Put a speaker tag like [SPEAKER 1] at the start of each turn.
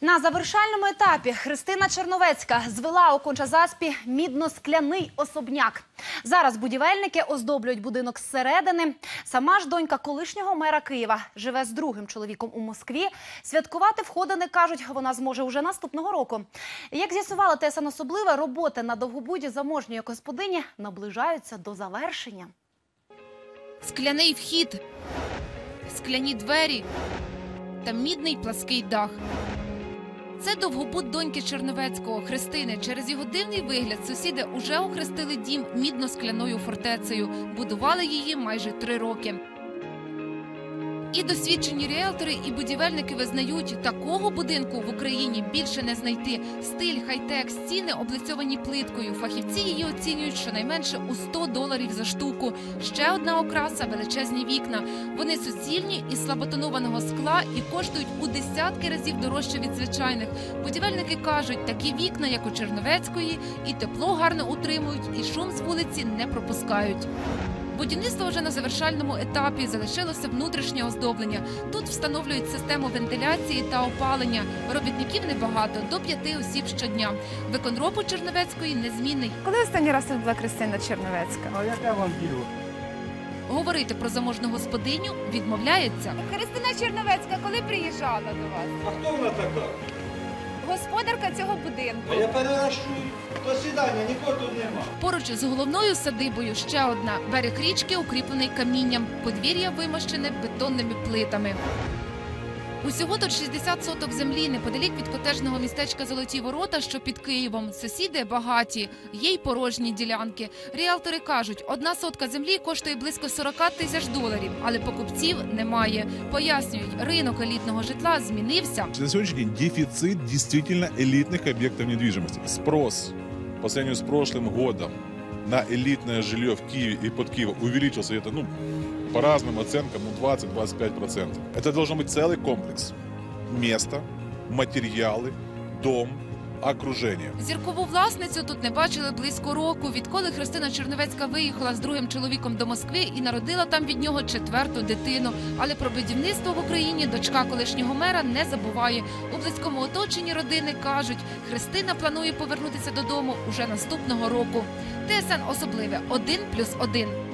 [SPEAKER 1] На завершальному етапі Христина Черновецька звела у Кончазаспі мідно-скляний особняк. Зараз будівельники оздоблюють будинок зсередини. Сама ж донька колишнього мера Києва живе з другим чоловіком у Москві. Святкувати входини, кажуть, вона зможе уже наступного року. Як з'ясувала ТСН особливе, роботи на довгобуді заможньої господині наближаються до завершення.
[SPEAKER 2] скляний вхід, скляні двері та мідний плаский дах. Це довгобуд доньки Черновецького Христини. Через його дивний вигляд сусіди уже охрестили дім мідно-скляною фортецею. Будували її майже три роки. І досвідчені ріелтори і будівельники визнають, такого будинку в Україні більше не знайти. Стиль хай-тек, стіни облицьовані плиткою. Фахівці її оцінюють щонайменше у 100 доларів за штуку. Ще одна окраса величезні вікна. Вони суцільні із слаботонованого скла і коштують у десятки разів дорожче від звичайних. Будівельники кажуть, такі вікна, як у Черновецької, і тепло гарно утримують, і шум з вулиці не пропускають. Будівництво вже на завершальному етапі залишилося внутрішнє оздоблення. Тут встановлюють систему вентиляції та опалення. Робітників небагато до п'яти осіб щодня. Виконробу Черновецької незмінний.
[SPEAKER 3] Коли останній раз тут була Кристина Черновецька?
[SPEAKER 4] А яке вам діло?
[SPEAKER 2] Говорити про заможну господиню відмовляється.
[SPEAKER 3] Христина Черновецька коли приїжджала до вас?
[SPEAKER 4] А хто вона така?
[SPEAKER 3] Господарка цього будинку.
[SPEAKER 4] Я перерощую. До свидання, нікого тут нема.
[SPEAKER 2] Поруч з головною садибою ще одна берег річки, укріплений камінням. Подвір'я вимощене бетонними плитами. Усього тут 60 соток землі неподалік від котежного містечка Золоті Ворота, що під Києвом. Сусіди багаті, є й порожні ділянки. Ріалтори кажуть, одна сотка землі коштує близько 40 тисяч доларів, але покупців немає. Пояснюють, ринок елітного житла змінився.
[SPEAKER 5] На сегодняшний день дефицит действительно элитных объектов недвижимости. Спрос по сравнению с прошлым годом на элитное жилье в Киеве и под Киевом увеличился это, ну, по разным оценкам, ну, 20-25%. Это должен быть целый комплекс. Место, материалы, дом, окружение.
[SPEAKER 2] Зіркову власницю тут не бачили близько року, відколи Христина Черновецька виїхала з другим чоловіком до Москви і народила там від нього четверту дитину. Але про будівництво в Україні дочка колишнього мера не забуває. У близькому оточенні родини кажуть, Христина планує повернутися додому уже наступного року. ТСН особливе 1+,1.